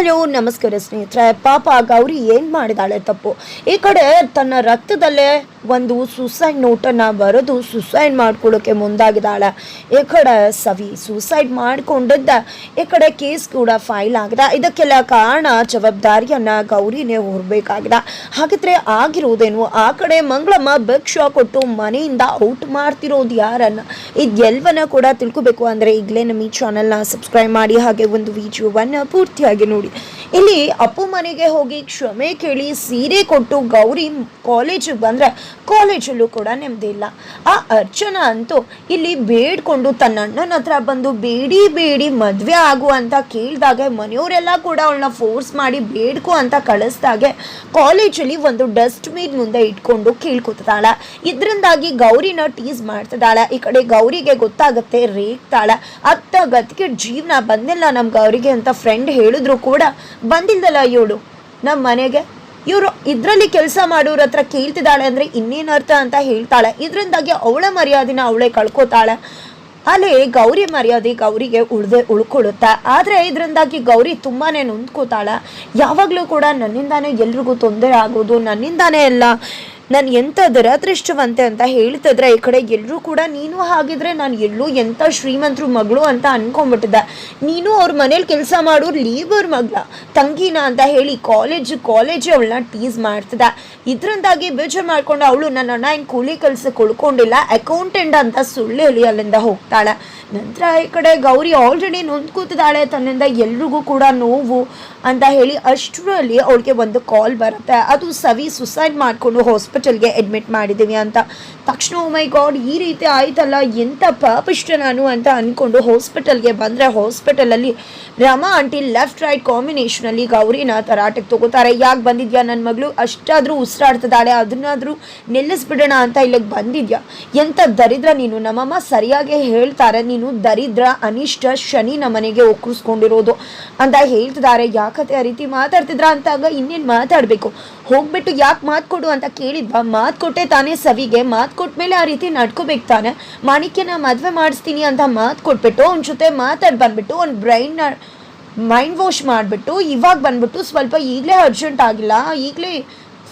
Hello, ನಮಸ್ಕಾರ ಸ್ನೇಹಿತರೆ. ಪಾಪ ಗೌರಿ ಏನು ಮಾಡಿದಾಳೆ ತಪ್ಪು. ಈ ಕಡೆ ತನ್ನ ರಕ್ತದಲ್ಲೇ ಒಂದು ಸುಸೈಡ್ ನೋಟನ್ನು ಬರೆದು ಸುಸೈಡ್ ಮಾಡ್ಕೊಳ್ಳೋಕ್ಕೆ ಮುಂದಾಗಿದ್ದಾಳೆ. ಈ ಕಡೆ ಸವಿ ಸುಸೈಡ್ ಮಾಡಿಕೊಂಡಿದ್ದ, ಈ ಕಡೆ ಕೇಸ್ ಕೂಡ ಫೈಲ್ ಆಗಿದೆ. ಇದಕ್ಕೆಲ್ಲ ಕಾರಣ, ಜವಾಬ್ದಾರಿಯನ್ನ ಗೌರಿನೇ ಹೊರಬೇಕಾಗಿದೆ. ಹಾಗಿದ್ರೆ ಆಗಿರೋದೇನು? ಆ ಕಡೆ ಮಂಗಳಮ್ಮ ಭಿಕ್ಷ ಕೊಟ್ಟು ಮನೆಯಿಂದ ಔಟ್ ಮಾಡ್ತಿರೋದು ಯಾರನ್ನ? ಇದೆಲ್ಲವನ್ನ ಕೂಡ ತಿಳ್ಕೊಬೇಕು. ಅಂದರೆ ಈಗಲೇ ನಮ್ಮ ಈ ಚಾನಲ್ನ ಸಬ್ಸ್ಕ್ರೈಬ್ ಮಾಡಿ, ಹಾಗೆ ಒಂದು ವಿಡಿಯೋವನ್ನು ಪೂರ್ತಿಯಾಗಿ ನೋಡಿ. ಇಲ್ಲಿ ಅಪ್ಪು ಮನೆಗೆ ಹೋಗಿ ಕ್ಷಮೆ ಕೇಳಿ ಸೀರೆ ಕೊಟ್ಟು ಗೌರಿ ಕಾಲೇಜಿಗೆ ಬಂದರೆ ಕಾಲೇಜಲ್ಲೂ ಕೂಡ ನೆಮ್ಮದಿ ಇಲ್ಲ. ಆ ಅರ್ಚನಾ ಅಂತೂ ಇಲ್ಲಿ ಬೇಡ್ಕೊಂಡು ತನ್ನ ಅಣ್ಣನ ಹತ್ರ ಬಂದು ಬೇಡಿ ಬೇಡಿ, ಮದುವೆ ಆಗು ಅಂತ ಕೇಳಿದಾಗೆ ಮನೆಯವರೆಲ್ಲ ಕೂಡ ಅವಳನ್ನ ಫೋರ್ಸ್ ಮಾಡಿ ಬೇಡ್ಕೊ ಅಂತ ಕಳಿಸ್ದಾಗೆ ಕಾಲೇಜಲ್ಲಿ ಒಂದು ಡಸ್ಟ್ಬಿನ್ ಮುಂದೆ ಇಟ್ಕೊಂಡು ಕೇಳ್ಕೊತಾಳೆ ಇದರಿಂದಾಗಿ ಗೌರಿನ ಟೀಸ್ ಮಾಡ್ತಿದ್ದಾಳೆ. ಈ ಕಡೆ ಗೌರಿಗೆ ಗೊತ್ತಾಗುತ್ತೆ ರೇಗ್ತಾಳೆ. ಅತ್ತ ಗತಿಗೆ ಜೀವನ ಬಂದಿಲ್ಲ ನಮ್ಗೆ ಗೌರಿಗೆ ಅಂತ ಫ್ರೆಂಡ್ ಹೇಳಿದ್ರು ಕೂಡ ಬಂದಿಲ್ದಲ್ಲ ಇವಳು. ನಮ್ಮ ಮನೆಗೆ. ಇವರು ಇದರಲ್ಲಿ ಕೆಲಸ ಮಾಡೋರ ಹತ್ರ ಕೇಳ್ತಿದ್ದಾಳೆ ಅಂದರೆ ಇನ್ನೇನು ಅರ್ಥ ಅಂತ ಹೇಳ್ತಾಳೆ. ಇದರಿಂದಾಗಿ ಅವಳ ಮರ್ಯಾದೆನ ಅವಳೇ ಕಳ್ಕೊತಾಳೆ. ಅಲ್ಲಿ ಗೌರಿ ಮರ್ಯಾದೆ ಗೌರಿಗೆ ಉಳ್ದೆ ಉಳ್ಕೊಳ್ಳುತ್ತೆ. ಆದರೆ ಇದರಿಂದಾಗಿ ಗೌರಿ ತುಂಬಾ ನೊಂದ್ಕೋತಾಳೆ. ಯಾವಾಗಲೂ ಕೂಡ ನನ್ನಿಂದಾನೇ ಎಲ್ರಿಗೂ ತೊಂದರೆ ಆಗೋದು, ನನ್ನಿಂದಾನೇ ಎಲ್ಲ ನಾನು ಎಂಥ ದುರಾದೃಷ್ಟವಂತೆ ಅಂತ ಹೇಳ್ತಿದ್ರೆ ಈ ಕಡೆ ಎಲ್ಲರೂ ಕೂಡ, ನೀನು ಹಾಗಿದ್ರೆ ನಾನು ಎಲ್ಲೂ ಎಂಥ ಶ್ರೀಮಂತರು ಮಗಳು ಅಂತ ಅನ್ಕೊಂಡ್ಬಿಟ್ಟಿದ್ದೆ. ನೀನು ಅವ್ರ ಮನೇಲಿ ಕೆಲಸ ಮಾಡೋರು ಲೀವರ್ ಮಗಳ. ತಂಗಿನ ಅಂತ ಹೇಳಿ ಕಾಲೇಜ್ ಕಾಲೇಜ್ ಅವಳನ್ನ ಟೀಸ್ ಮಾಡ್ತಿದ್ದ. ಇದರಿಂದಾಗಿ ಬೇಜಾರು ಮಾಡ್ಕೊಂಡು ಅವಳು ನನ್ನ ಅಣ್ಣ ಹಿಂಗೆ ಕೂಲಿ ಕೆಲಸಕ್ಕೆ ಕೊಳ್ಕೊಂಡಿಲ್ಲ ಅಕೌಂಟೆಂಟ್ ಅಂತ ಸುಳ್ಳು ಹೇಳಿ ಅಲ್ಲಿಂದ ಹೋಗ್ತಾಳೆ. ನಂತರ ಈ ಕಡೆ ಗೌರಿ ಆಲ್ರೆಡಿ ನೊಂದ್ಕೂತಿದ್ದಾಳೆ ತನ್ನಿಂದ ಎಲ್ರಿಗೂ ಕೂಡ ನೋವು ಅಂತ ಹೇಳಿ ಅಷ್ಟರಲ್ಲಿ ಅವಳಿಗೆ ಒಂದು ಕಾಲ್ ಬರುತ್ತೆ. ಅದು ಸವಿ ಸುಸೈಡ್ ಮಾಡಿಕೊಂಡು ಹಾಸ್ಪಿಟಲ್ಗೆ ಅಡ್ಮಿಟ್ ಮಾಡಿದ್ದೀವಿ ಅಂತ ತಕ್ಷಣ ಮೈ ಗಾಡ್ ಈ ರೀತಿ ಆಯ್ತಲ್ಲ ಎಂಥ ಪಾಪಿಷ್ಟ ನಾನು ಅಂತ ಅಂದ್ಕೊಂಡು ಹಾಸ್ಪಿಟಲ್ಗೆ ಬಂದರೆ ಹಾಸ್ಪಿಟಲಲ್ಲಿ ರಮಾ ಆಂಟಿ ಲೆಫ್ಟ್ ರೈಟ್ ಕಾಂಬಿನೇಷನಲ್ಲಿ ಗೌರಿನ ತರಾಟೆಗೆ ತಗೋತಾರೆ. ಯಾಕೆ ಬಂದಿದ್ಯಾ? ನನ್ನ ಮಗಳು ಅಷ್ಟಾದರೂ ಉಸಿರಾಡ್ತಿದ್ದಾಳೆ ಅದನ್ನಾದರೂ ನಿಲ್ಲಿಸ್ಬಿಡೋಣ ಅಂತ ಇಲ್ಲಿಗೆ ಬಂದಿದ್ಯಾ? ಎಂಥ ದರಿದ್ರ ನೀನು? ನಮ್ಮಮ್ಮ ಸರಿಯಾಗಿ ಹೇಳ್ತಾರೆ, ನೀನು ದರಿದ್ರ, ಅನಿಷ್ಟ, ಶನಿ ನಮ್ಮನೆಗೆ ಒಕ್ಕರಿಸ್ಕೊಂಡಿರೋದು ಅಂತ ಹೇಳ್ತಿದ್ದಾರೆ. ಯಾಕತೆ ಆ ರೀತಿ ಮಾತಾಡ್ತಿದ್ರ ಅಂತಾಗ ಇನ್ನೇನು ಮಾತಾಡಬೇಕು? ಹೋಗ್ಬಿಟ್ಟು ಯಾಕೆ ಮಾತು ಕೊಡು ಅಂತ ಕೇಳಿದ್ವಾ? ಮಾತು ಕೊಟ್ಟೆ ತಾನೇ ಸವಿಗೆ ಮಾತು ಕೊಟ್ಮೇಲೆ ಆ ರೀತಿ ನಡ್ಕೋಬೇಕು ತಾನೆ. ಮಾಣಿಕ್ಯನ ಮದುವೆ ಮಾಡಿಸ್ತೀನಿ ಅಂತ ಮಾತು ಕೊಟ್ಬಿಟ್ಟು, ಅವ್ನ ಜೊತೆ ಮಾತಾಡಿ ಬಂದ್ಬಿಟ್ಟು, ಅವ್ನ ಬ್ರೈನ್ನ ಮೈಂಡ್ ವಾಶ್ ಮಾಡಿಬಿಟ್ಟು, ಇವಾಗ ಬಂದ್ಬಿಟ್ಟು ಸ್ವಲ್ಪ ಈಗಲೇ ಅರ್ಜೆಂಟ್ ಆಗಿಲ್ಲ, ಈಗಲೇ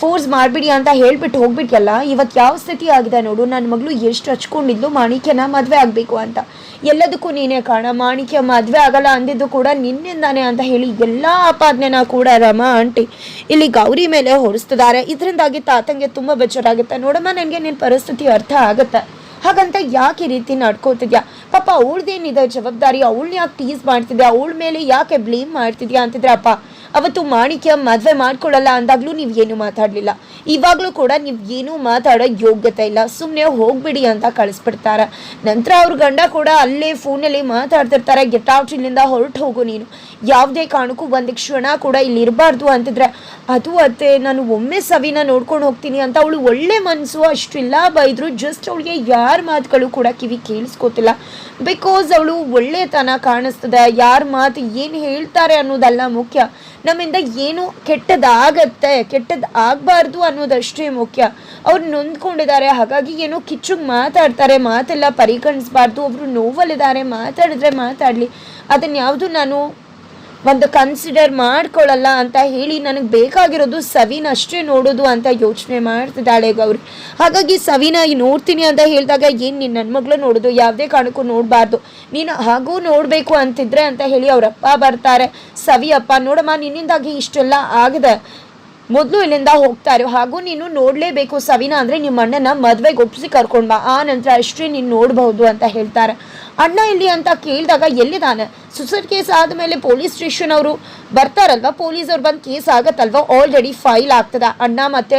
ಫೋರ್ಸ್ ಮಾಡಿಬಿಡಿ ಅಂತ ಹೇಳ್ಬಿಟ್ಟು ಹೋಗ್ಬಿಟ್ಯಲ್ಲ ಇವತ್ತು ಯಾವ ಸ್ಥಿತಿ ಆಗಿದೆ ನೋಡು ನನ್ನ ಮಗಳು ಎಷ್ಟು ಹಚ್ಕೊಂಡಿದ್ಲು, ಮಾಣಿಕ್ಯನ ಮದುವೆ ಆಗಬೇಕು ಅಂತ. ಎಲ್ಲದಕ್ಕೂ ನೀನೇ ಕಾರಣ, ಮಾಣಿಕ್ಯ ಮದುವೆ ಆಗಲ್ಲ ಅಂದಿದ್ದು ಕೂಡ ನಿನ್ನಿಂದಾನೆ ಅಂತ ಹೇಳಿ ಎಲ್ಲ ಆಪಾದನೆನ ಕೂಡ ರಮ ಆಂಟಿ ಇಲ್ಲಿ ಗೌರಿ ಮೇಲೆ ಹೊರಿಸ್ತಿದ್ದಾರೆ. ಇದರಿಂದಾಗಿ ತಾತಂಗೆ ತುಂಬ ಬೇಜಾರಾಗುತ್ತೆ. ನೋಡಮ್ಮ, ನನಗೆ ನಿನ್ನ ಪರಿಸ್ಥಿತಿ ಅರ್ಥ ಆಗುತ್ತೆ. ಹಾಗಂತ ಯಾಕೆ ಈ ರೀತಿ ನಡ್ಕೋತಿದ್ಯಾ? ಪಾಪ ಅವಳ್ದೇನಿದೆ ಜವಾಬ್ದಾರಿ ಅವಳನ್ನ ಯಾಕೆ ಟೀಸ್ ಮಾಡ್ತಿದ್ಯಾ? ಅವಳ ಮೇಲೆ ಯಾಕೆ ಬ್ಲೇಮ್ ಮಾಡ್ತಿದ್ಯಾ ಅಂತಿದ್ರೆ ಅಪ್ಪ ಅವತ್ತು ಮಾಣಿಕ್ಯ ಮದುವೆ ಮಾಡ್ಕೊಳ್ಳಲ್ಲ ಅಂದಾಗ್ಲೂ ನೀವು ಏನು ಮಾತಾಡಲಿಲ್ಲ. ಇವಾಗಲೂ ಕೂಡ ನೀವು ಏನೂ ಮಾತಾಡೋ ಯೋಗ್ಯತೆ ಇಲ್ಲ. ಸುಮ್ಮನೆ ಹೋಗ್ಬಿಡಿ ಅಂತ ಕಳಿಸ್ಬಿಡ್ತಾರೆ. ನಂತರ ಅವ್ರ ಗಂಡ ಕೂಡ ಅಲ್ಲೇ ಫೋನಲ್ಲಿ ಮಾತಾಡ್ತಿರ್ತಾರೆ. ಗೆಟ್ ಇಲ್ಲಿಂದ ಹೊರಟು ಹೋಗು ನೀನು. ಯಾವುದೇ ಕಾರಣಕ್ಕೂ ಒಂದು ಕ್ಷಣ ಕೂಡ ಇಲ್ಲಿ ಇರಬಾರ್ದು ಅಂತಿದ್ರೆ, ಅದು ಅತ್ತೆ, ನಾನು ಒಮ್ಮೆ ಸವಿನ ನೋಡ್ಕೊಂಡು ಹೋಗ್ತೀನಿ ಅಂತ ಅವಳು ಒಳ್ಳೆ ಮನಸ್ಸು ಅಷ್ಟಿಲ್ಲ ಬೈದ್ರು ಜಸ್ಟ್ ಅವಳಿಗೆ ಯಾರ ಮಾತುಗಳು ಕೂಡ ಕಿವಿ ಕೇಳಿಸ್ಕೋತಿಲ್ಲ. ಬಿಕಾಸ್ ಅವಳು ಒಳ್ಳೆತನ ಕಾಣಿಸ್ತದೆ. ಯಾರ ಮಾತು ಏನು ಹೇಳ್ತಾರೆ ಅನ್ನೋದಲ್ಲ ಮುಖ್ಯ. ನಮ್ಮಿಂದ ಏನು ಕೆಟ್ಟದಾಗತ್ತೆ. ಕೆಟ್ಟದ್ದು ಆಗಬಾರ್ದು ಅನ್ನೋದಷ್ಟೇ ಮುಖ್ಯ. ಅವ್ರು ನೊಂದ್ಕೊಂಡಿದ್ದಾರೆ, ಹಾಗಾಗಿ ಏನೋ ಕಿಚ್ಚುಗ್ ಮಾತಾಡ್ತಾರೆ, ಮಾತೆಲ್ಲ ಪರಿಗಣಿಸ್ಬಾರ್ದು ಒಬ್ರು ನೋವಲ್ಲಿದ್ದಾರೆ, ಮಾತಾಡಿದ್ರೆ ಮಾತಾಡಲಿ. ಅದನ್ನ ಯಾವುದು ನಾನು ಒಂದು ಕನ್ಸಿಡರ್ ಮಾಡ್ಕೊಳ್ಳಲ್ಲ ಅಂತ ಹೇಳಿ ನನಗೆ ಬೇಕಾಗಿರೋದು ಸವಿನ ಅಷ್ಟೇ ನೋಡೋದು ಅಂತ ಯೋಚನೆ ಮಾಡ್ತಿದ್ದಾಳೆ ಗೌರಿ. ಹಾಗಾಗಿ ಸವಿನ ನೋಡ್ತೀನಿ ಅಂತ ಹೇಳಿದಾಗ ಏನು ನೀನು ನನ್ನ ಮಗಳು ನೋಡೋದು, ಯಾವುದೇ ಕಾರಣಕ್ಕೂ ನೋಡಬಾರ್ದು. ನೀನು ಹಾಗೂ ನೋಡಬೇಕು ಅಂತಿದ್ರೆ ಅಂತ ಹೇಳಿ ಅವರಪ್ಪ ಬರ್ತಾರೆ. ಸವಿ ಅಪ್ಪ, ನೋಡಮ್ಮ ನಿನ್ನಿಂದಾಗಿ ಇಷ್ಟೆಲ್ಲ ಆಗಿದೆ. ಮೊದಲು ಇಲ್ಲಿಂದ ಹೋಗ್ತಾ ಇರೋ. ಹಾಗೂ ನೀನು ನೋಡಲೇಬೇಕು ಸವಿನಾ ಅಂದರೆ ನಿಮ್ಮ ಅಣ್ಣನ ಮದುವೆಗೆ ಒಪ್ಪಿಸಿ ಕರ್ಕೊಂಡು ಬಾ. ಆ ನಂತರ ಅಷ್ಟೇ ನೀನು ನೋಡಬಹುದು ಅಂತ ಹೇಳ್ತಾರೆ. ಅಣ್ಣ ಇಲ್ಲಿ ಅಂತ ಕೇಳಿದಾಗ ಎಲ್ಲಿದ್ದಾನೆ? ಸುಸೈಡ್ ಕೇಸ್ ಆದಮೇಲೆ ಪೊಲೀಸ್ ಸ್ಟೇಷನ್ ಅವರು ಬರ್ತಾರಲ್ವ? ಪೊಲೀಸ್ ಅವ್ರು ಬಂದು ಕೇಸ್ ಆಗತ್ತಲ್ವ? ಆಲ್ರೆಡಿ ಫೈಲ್ ಆಗ್ತದೆ. ಅಣ್ಣ ಮತ್ತು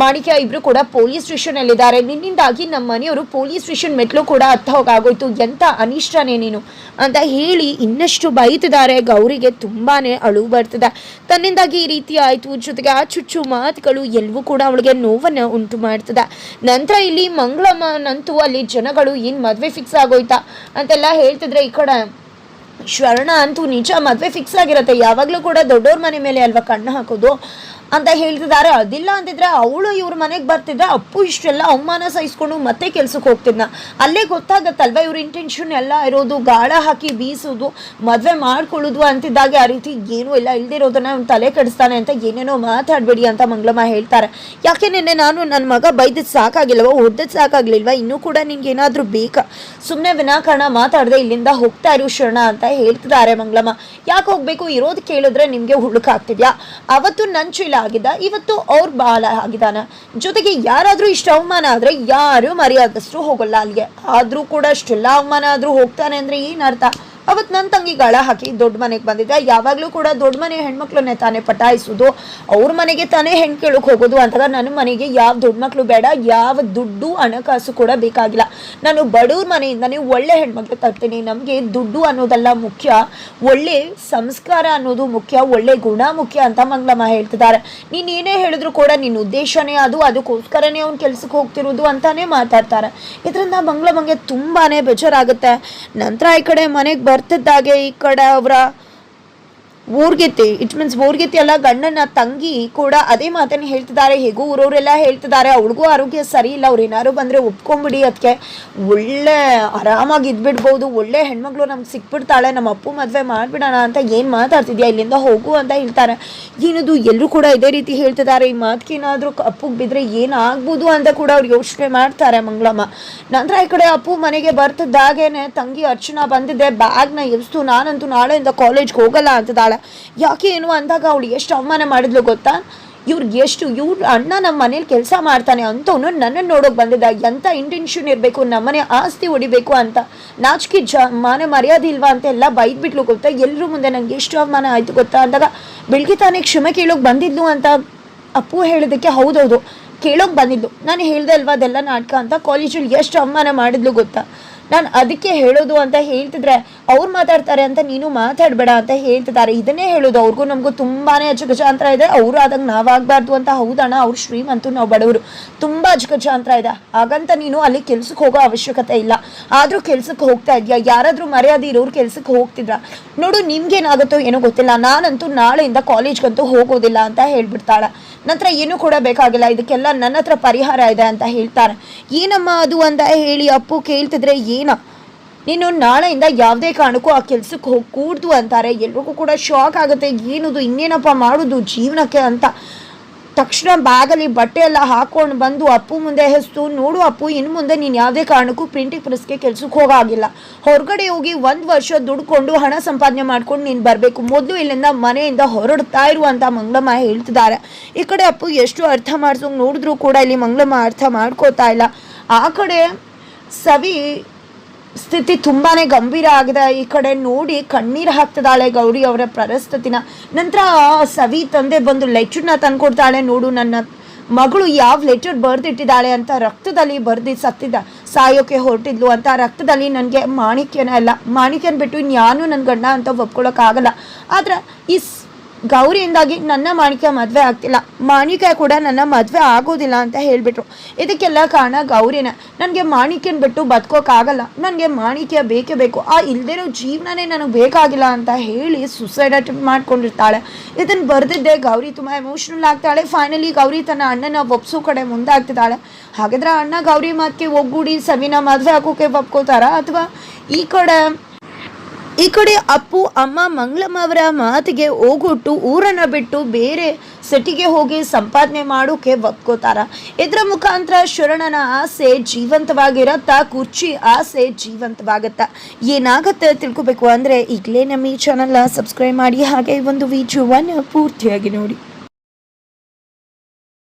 ಮಾಣಿಕ್ಯ ಇಬ್ರು ಕೂಡ ಪೊಲೀಸ್ ಸ್ಟೇಷನ್ ಅಲ್ಲಿದ್ದಾರೆ ನಿನ್ನಿಂದಾಗಿ ನಮ್ಮ ಮನೆಯವರು ಪೊಲೀಸ್ ಸ್ಟೇಷನ್ ಮೆಟ್ಲು ಕೂಡ ಹತ್ತ ಹೋಗಾಗೋಯ್ತು. ಎಂಥ ಅನಿಷ್ಟನೇ ನೀನು? ಅಂತ ಹೇಳಿ ಇನ್ನಷ್ಟು ಬೈತಿದ್ದಾರೆ. ಗೌರಿಗೆ ತುಂಬಾನೇ ಅಳು ಬರ್ತದೆ. ತನ್ನಿಂದಾಗಿ ಈ ರೀತಿ ಆಯಿತು. ಜೊತೆಗೆ ಆ ಚುಚ್ಚು ಮಾತುಗಳು ಎಲ್ಲವೂ ಕೂಡ ಅವಳಿಗೆ ನೋವನ್ನು ಉಂಟು ಮಾಡ್ತದೆ. ನಂತರ ಇಲ್ಲಿ ಮಂಗಳಮ್ಮನಂತೂ ಅಲ್ಲಿ ಜನಗಳು ಏನು ಮದುವೆ ಫಿಕ್ಸ್ ಆಗೋಯ್ತಾ ಅಂತೆಲ್ಲ ಹೇಳ್ತಿದ್ರೆ ಈ ಕಡೆ ಶರಣ ಅಂತೂ ನಿಜ ಮದುವೆ ಫಿಕ್ಸ್ ಆಗಿರುತ್ತೆ. ಯಾವಾಗಲೂ ಕೂಡ ದೊಡ್ಡವ್ರ ಮನೆ ಮೇಲೆ ಅಲ್ವಾ ಕಣ್ಣು ಹಾಕೋದು? ಅಂತ ಹೇಳ್ತಿದ್ದಾರೆ. ಅದಿಲ್ಲ ಅಂತಿದ್ರೆ ಅವಳು ಇವ್ರ ಮನೆಗೆ ಬರ್ತಿದ್ರೆ ಅಪ್ಪು ಇಷ್ಟೆಲ್ಲ ಅವಮಾನ ಸಹಿಸ್ಕೊಂಡು ಮತ್ತೆ ಕೆಲ್ಸಕ್ಕೆ ಹೋಗ್ತಿದ್ನ. ಅಲ್ಲೇ ಗೊತ್ತಾಗತ್ತಲ್ವ ಇವ್ರ ಇಂಟೆನ್ಷನ್ ಎಲ್ಲ ಇರೋದು, ಗಾಳ ಹಾಕಿ ಬೀಸೋದು, ಮದುವೆ ಮಾಡ್ಕೊಳ್ಳೋದು ಅಂತಿದ್ದಾಗ ಆ ರೀತಿ ಏನೂ ಇಲ್ಲ. ಇಲ್ದಿರೋದನ್ನ ಅವ್ನು ತಲೆ ಕೆಡಿಸ್ತಾನೆ ಅಂತ ಏನೇನೋ ಮಾತಾಡಬೇಡಿ ಅಂತ ಮಂಗಳಮ್ಮ ಹೇಳ್ತಾರೆ. ಯಾಕೆ ನಿನ್ನೆ ನಾನು ನನ್ನ ಮಗ ಬೈದಿದ್ದು ಸಾಕಾಗಿಲ್ವ ಹೊಡೆದದ್ದು ಸಾಕಾಗ್ಲಿಲ್ವ, ಇನ್ನೂ ಕೂಡ ನಿನ್ಗೆ ಏನಾದರೂ ಬೇಕಾ? ಸುಮ್ಮನೆ ವಿನಾಕಾರಣ ಮಾತಾಡದೆ ಇಲ್ಲಿಂದ ಹೋಗ್ತಾ ಇರು ಶರಣ ಅಂತ ಹೇಳ್ತಿದ್ದಾರೆ ಮಂಗಳಮ್ಮ. ಯಾಕೆ ಹೋಗ್ಬೇಕು? ಇರೋದು ಕೇಳಿದ್ರೆ ನಿಮಗೆ ಹುಡುಕಾಗ್ತಿದ್ಯಾ? ಅವತ್ತು ನಂಚು ಚೀಲ ಆಗಿದ್ದ. ಇವತ್ತು ಅವ್ರ ಬಾಲ ಆಗಿದ್ದಾನ. ಜೊತೆಗೆ ಯಾರಾದರೂ ಇಷ್ಟು ಅವಮಾನ ಆದರೆ ಯಾರು ಮರ್ಯಾದಷ್ಟು ಹೋಗಲ್ಲ ಅಲ್ಲಿಗೆ. ಆದರೂ ಕೂಡ ಅಷ್ಟೆಲ್ಲ ಅವಮಾನ ಆದರೂ ಹೋಗ್ತಾನೆ ಅಂದರೆ ಏನು ಅರ್ಥ? ಅವತ್ತು ನನ್ನ ತಂಗಿ ಗಾಳ ಹಾಕಿ ದೊಡ್ಡ ಮನೆಗೆ ಬಂದಿದ್ದೆ. ಯಾವಾಗಲೂ ಕೂಡ ದೊಡ್ಡ ಮನೆ ಹೆಣ್ಮಕ್ಳನ್ನೇ ತಾನೇ ಪಟಾಯಿಸೋದು ಅವ್ರ ಮನೆಗೆ ತಾನೇ ಹೆಣ್ ಕೇಳೋಕೆ ಹೋಗೋದು ಅಂತಾಗ ನನ್ನ ಮನೆಗೆ ಯಾವ ದೊಡ್ಡ ಮಕ್ಕಳು ಬೇಡ, ಯಾವ ದುಡ್ಡು ಹಣಕಾಸು ಕೂಡ ಬೇಕಾಗಿಲ್ಲ. ನಾನು ಬಡವ್ರ ಮನೆಯಿಂದನೇ ಒಳ್ಳೆ ಹೆಣ್ಮಕ್ಳು ತರ್ತೀನಿ. ನಮಗೆ ದುಡ್ಡು ಅನ್ನೋದೆಲ್ಲ ಮುಖ್ಯ. ಒಳ್ಳೆ ಸಂಸ್ಕಾರ ಅನ್ನೋದು ಮುಖ್ಯ. ಒಳ್ಳೆ ಗುಣ ಮುಖ್ಯ ಅಂತ ಮಂಗಳಮ್ಮ ಹೇಳ್ತಿದ್ದಾರೆ ನೀನು ಏನೇ ಹೇಳಿದ್ರು ಕೂಡ ನಿನ್ನ ಉದ್ದೇಶನೇ ಅದು. ಅದಕ್ಕೋಸ್ಕರನೇ ಅವ್ನ ಕೆಲ್ಸಕ್ಕೆ ಹೋಗ್ತಿರೋದು ಅಂತಾನೆ ಮಾತಾಡ್ತಾರೆ. ಇದರಿಂದ ಮಂಗಳಮ್ಮಂಗೆ ತುಂಬಾನೇ ಬೇಜಾರಾಗುತ್ತೆ. ನಂತರ ಈ ಕಡೆ ಮನೆಗೆ ಬರ್ತಿದ್ದಾಗೆ ಈ ಕಡೆ ಅವರ ಊರ್ಗಿತ್ತಿ ಇಟ್ ಮೀನ್ಸ್ ಊರ್ಗೆತ್ತಿ ಅಲ್ಲ, ಗಂಡನ ತಂಗಿ ಕೂಡ ಅದೇ ಮಾತನ್ನ ಹೇಳ್ತಿದ್ದಾರೆ. ಹೇಗೂ ಊರವರೆಲ್ಲ ಹೇಳ್ತಿದ್ದಾರೆ, ಅವ್ಳಿಗೂ ಆರೋಗ್ಯ ಸರಿ ಇಲ್ಲ, ಅವ್ರು ಏನಾರು ಬಂದರೆ ಒಪ್ಕೊಂಬಿಡಿ ಅದಕ್ಕೆ ಒಳ್ಳೆ ಆರಾಮಾಗಿ ಇದ್ಬಿಡ್ಬೋದು, ಒಳ್ಳೆ ಹೆಣ್ಮಗಳು ನಮ್ಗೆ ಸಿಕ್ಬಿಡ್ತಾಳೆ ನಮ್ಮ ಅಪ್ಪು ಮದುವೆ ಮಾಡಿಬಿಡೋಣ ಅಂತ ಏನು ಮಾತಾಡ್ತಿದ್ಯಾ? ಇಲ್ಲಿಂದ ಹೋಗು ಅಂತ ಹೇಳ್ತಾರೆ. ಏನದು ಎಲ್ಲರೂ ಕೂಡ ಇದೇ ರೀತಿ ಹೇಳ್ತಿದ್ದಾರೆ. ಈ ಮಾತಕ್ಕೇನಾದರೂ ಅಪ್ಪುಗೆ ಬಿದ್ದರೆ ಏನಾಗ್ಬೋದು ಅಂತ ಕೂಡ ಅವ್ರು ಯೋಚನೆ ಮಾಡ್ತಾರೆ ಮಂಗಳಮ್ಮ. ನಂತರ ಈ ಕಡೆ ಅಪ್ಪು ಮನೆಗೆ ಬರ್ತಿದ್ದಾಗೇನೆ ತಂಗಿ ಅರ್ಚನಾ ಬಂದಿದ್ದೆ ಬ್ಯಾಗ್ನ ಎಬ್ಸ್ತು ನಾನಂತೂ ನಾಳೆಯಿಂದ ಕಾಲೇಜ್ಗೆ ಹೋಗಲ್ಲ ಅಂತಿದ್ದಾಳೆ. ಯಾಕೆ ಏನು ಅಂದಾಗ ಅವಳು ಎಷ್ಟು ಅವಮಾನ ಮಾಡಿದ್ಲು ಗೊತ್ತಾ? ಇವ್ರಿಗೆ ಎಷ್ಟು ಇವ್ರ ಅಣ್ಣ ನಮ್ಮ ಮನೇಲಿ ಕೆಲಸ ಮಾಡ್ತಾನೆ ಅಂತವನು ನನ್ನನ್ನು ನೋಡೋಕೆ ಬಂದಿದ್ದ. ಎಂಥ ಇಂಟೆನ್ಷನ್ ಇರಬೇಕು? ನಮ್ಮನೆ ಆಸ್ತಿ ಹೊಡಿಬೇಕು ಅಂತ. ನಾಚಿಕೆ ಜ ಮಾನ ಮರ್ಯಾದೆ ಇಲ್ವಾ ಅಂತ ಎಲ್ಲ ಬೈದ್ಬಿಟ್ಲು ಗೊತ್ತಾ? ಎಲ್ಲರೂ ಮುಂದೆ ನನಗೆ ಎಷ್ಟು ಅವಮಾನ ಆಯಿತು ಗೊತ್ತಾ? ಅಂದಾಗ ಬೆಳಗ್ಗೆ ತಾನೇ ಕ್ಷಮೆ ಕೇಳೋಕೆ ಬಂದಿದ್ಲು ಅಂತ ಅಪ್ಪು ಹೇಳಿದ್ದಕ್ಕೆ ಹೌದೌದು. ಕೇಳೋಕೆ ಬಂದಿದ್ದು. ನಾನು ಹೇಳ್ದೆ ಅಲ್ವಾ ಅದೆಲ್ಲ ನಾಟಕ ಅಂತ? ಕಾಲೇಜಲ್ಲಿ ಎಷ್ಟು ಅವಮಾನ ಮಾಡಿದ್ಲು ಗೊತ್ತಾ? ನಾನು ಅದಕ್ಕೆ ಹೇಳೋದು ಅಂತ ಹೇಳ್ತಿದ್ರೆ ಅವ್ರು ಮಾತಾಡ್ತಾರೆ ಅಂತ ನೀನು ಮಾತಾಡಬೇಡ ಅಂತ ಹೇಳ್ತಿದ್ದಾರೆ. ಇದನ್ನೇ ಹೇಳೋದು. ಅವ್ರಿಗೂ ನಮಗೂ ತುಂಬಾನೇ ಅಜಗಜಾಂತರ ಇದೆ. ಅವರು ಆದಾಗ ನಾವಾಗಬಾರ್ದು ಅಂತ ಹೌದಣ್ಣ? ಅವ್ರು ಶ್ರೀಮಂತು ನಾವು ಬಡವರು. ತುಂಬ ಅಜಗಜಾಂತರ ಇದೆ. ಹಾಗಂತ ನೀನು ಅಲ್ಲಿ ಕೆಲ್ಸಕ್ಕೆ ಹೋಗೋ ಅವಶ್ಯಕತೆ ಇಲ್ಲ. ಆದರೂ ಕೆಲ್ಸಕ್ಕೆ ಹೋಗ್ತಾ ಇದೆಯಾ? ಯಾರಾದರೂ ಮರ್ಯಾದೆ ಇರೋರು ಕೆಲ್ಸಕ್ಕೆ ಹೋಗ್ತಿದ್ರ? ನೋಡು, ನಿಮ್ಗೇನಾಗುತ್ತೋ ಏನೋ ಗೊತ್ತಿಲ್ಲ. ನಾನಂತೂ ನಾಳೆಯಿಂದ ಕಾಲೇಜ್ಗಂತೂ ಹೋಗೋದಿಲ್ಲ ಅಂತ ಹೇಳ್ಬಿಡ್ತಾಳೆ. ನಂತರ ಏನೂ ಕೂಡ ಬೇಕಾಗಿಲ್ಲ. ಇದಕ್ಕೆಲ್ಲ ನನ್ನ ಹತ್ರ ಪರಿಹಾರ ಇದೆ ಅಂತ ಹೇಳ್ತಾರೆ ಏನಮ್ಮ ಅದು ಅಂತ ಹೇಳಿ ಅಪ್ಪು ಕೇಳ್ತಿದ್ರೆ ಏನ ನೀನು ನಾಳೆಯಿಂದ ಯಾವುದೇ ಕಾರಣಕ್ಕೂ ಆ ಕೆಲ್ಸಕ್ಕೆ ಹೋಗಿ ಕೂಡ್ದು ಅಂತಾರೆ. ಎಲ್ರಿಗೂ ಕೂಡ ಶಾಕ್ ಆಗುತ್ತೆ. ಏನದು, ಇನ್ನೇನಪ್ಪ ಮಾಡೋದು ಜೀವನಕ್ಕೆ ಅಂತ. ತಕ್ಷಣ ಬ್ಯಾಗಲ್ಲಿ ಬಟ್ಟೆ ಎಲ್ಲ ಹಾಕೊಂಡು ಬಂದು ಅಪ್ಪು ಮುಂದೆ ಹೆಸ್ತು, ನೋಡು ಅಪ್ಪು, ಇನ್ನು ಮುಂದೆ ನೀನು ಯಾವುದೇ ಕಾರಣಕ್ಕೂ ಪ್ರಿಂಟಿಂಗ್ ಪ್ರೆಸ್ಗೆ ಕೆಲ್ಸಕ್ಕೆ ಹೋಗಾಗಿಲ್ಲ. ಹೊರಗಡೆ ಹೋಗಿ ಒಂದು ವರ್ಷ ದುಡ್ಕೊಂಡು ಹಣ ಸಂಪಾದನೆ ಮಾಡ್ಕೊಂಡು ನೀನು ಬರಬೇಕು. ಮೊದಲು ಇಲ್ಲಿಂದ ಮನೆಯಿಂದ ಹೊರಡ್ತಾ ಇರು ಅಂತ ಮಂಗಳಮ್ಮ ಹೇಳ್ತಿದ್ದಾರೆ. ಈ ಕಡೆ ಅಪ್ಪು ಎಷ್ಟು ಅರ್ಥ ಮಾಡಿಸೋ ನೋಡಿದ್ರು ಕೂಡ ಇಲ್ಲಿ ಮಂಗಳಮ್ಮ ಅರ್ಥ ಮಾಡ್ಕೋತಾ ಇಲ್ಲ. ಆ ಕಡೆ ಸವಿ ಸ್ಥಿತಿ ತುಂಬಾನೇ ಗಂಭೀರ ಆಗಿದೆ. ಈ ಕಡೆ ನೋಡಿ ಕಣ್ಣೀರು ಹಾಕ್ತಿದ್ದಾಳೆ ಗೌರಿ ಅವರ ಪರಿಸ್ಥಿತಿನ ನಂತರ ಸವಿ ತಂದೆ ಬಂದು ಲೆಟರ್ನ ತಂದ್ಕೊಡ್ತಾಳೆ. ನೋಡು, ನನ್ನ ಮಗಳು ಯಾವ ಲೆಟರ್ ಬರೆದಿಟ್ಟಿದ್ದಾಳೆ ಅಂತ ರಕ್ತದಲ್ಲಿ ಬರೆದು ಸತ್ತಿದ್ದ. ಸಾಯೋಕೆ ಹೊರಟಿದ್ಲು ಅಂತ ರಕ್ತದಲ್ಲಿ ನನಗೆ ಮಾಣಿಕ್ಯನ ಅಲ್ಲ, ಮಾಣಿಕ್ಯನ ಬಿಟ್ಟು ಇನ್ಯಾನು ನನ್ನ ಗಂಡ ಅಂತ ಒಪ್ಕೊಳ್ಳೋಕ್ಕಾಗಲ್ಲ ಆದ್ರೆ ಈ ಗೌರಿಯಿಂದಾಗಿ ನನ್ನ ಮಾಣಿಕ್ಯ ಮದುವೆ ಆಗ್ತಿಲ್ಲ. ಮಾಣಿಕ್ಯ ಕೂಡ ನನ್ನ ಮದುವೆ ಆಗೋದಿಲ್ಲ ಅಂತ ಹೇಳಿಬಿಟ್ರು. ಇದಕ್ಕೆಲ್ಲ ಕಾರಣ ಗೌರಿನ. ನನಗೆ ಮಾಣಿಕ್ಯನ ಬಿಟ್ಟು ಬದುಕೋಕ್ಕಾಗಲ್ಲ ನನಗೆ ಮಾಣಿಕ್ಯ ಬೇಕೇ ಬೇಕು. ಆ ಇಲ್ದಿರೋ ಜೀವನನೇ ನನಗೆ ಬೇಕಾಗಿಲ್ಲ ಅಂತ ಹೇಳಿ ಸುಸೈಡ್ ಅಟೆಂಪ್ಟ್ ಮಾಡ್ಕೊಂಡಿರ್ತಾಳೆ. ಇದನ್ನು ಬರೆದಿದ್ದೆ ಗೌರಿ ತುಂಬ ಎಮೋಷ್ನಲ್ ಆಗ್ತಾಳೆ. ಫೈನಲಿ ಗೌರಿ ತನ್ನ ಅಣ್ಣನ ಒಪ್ಸೋ ಕಡೆ ಮುಂದಾಗ್ತಿದ್ದಾಳೆ. ಹಾಗಾದ್ರೆ ಅಣ್ಣ ಗೌರಿ ಮಾತಿಗೆ ಒಗ್ಗೂಡಿ ಸವಿನ ಮದುವೆ ಹಾಕೋಕೆ ಒಪ್ಕೋತಾರ? ಅಥವಾ ಈ ಕಡೆ ಈ ಕಡೆ ಅಪ್ಪು, ಅಮ್ಮ, ಮಂಗಳಮ್ಮ ಅವರ ಮಾತಿಗೆ ಹೋಗುಟ್ಟು ಊರನ್ನ ಬಿಟ್ಟು ಬೇರೆ ಸಿಟಿಗೆ ಹೋಗಿ ಸಂಪಾದನೆ ಮಾಡೋಕೆ ಒಪ್ಕೋತಾರ. ಇದರ ಮುಖಾಂತರ ಶರಣನ ಆಸೆ ಜೀವಂತವಾಗಿರತ್ತ, ಕುರ್ಚಿ ಆಸೆ ಜೀವಂತವಾಗತ್ತ. ಏನಾಗತ್ತೆ ತಿಳ್ಕೊಬೇಕು ಅಂದರೆ ಈಗಲೇ ನಮ್ಮ ಈ ಚಾನಲ್ನ ಸಬ್ಸ್ಕ್ರೈಬ್ ಮಾಡಿ, ಹಾಗೆ ಒಂದು ವಿಡಿಯೋವನ್ನು ಪೂರ್ತಿಯಾಗಿ ನೋಡಿ.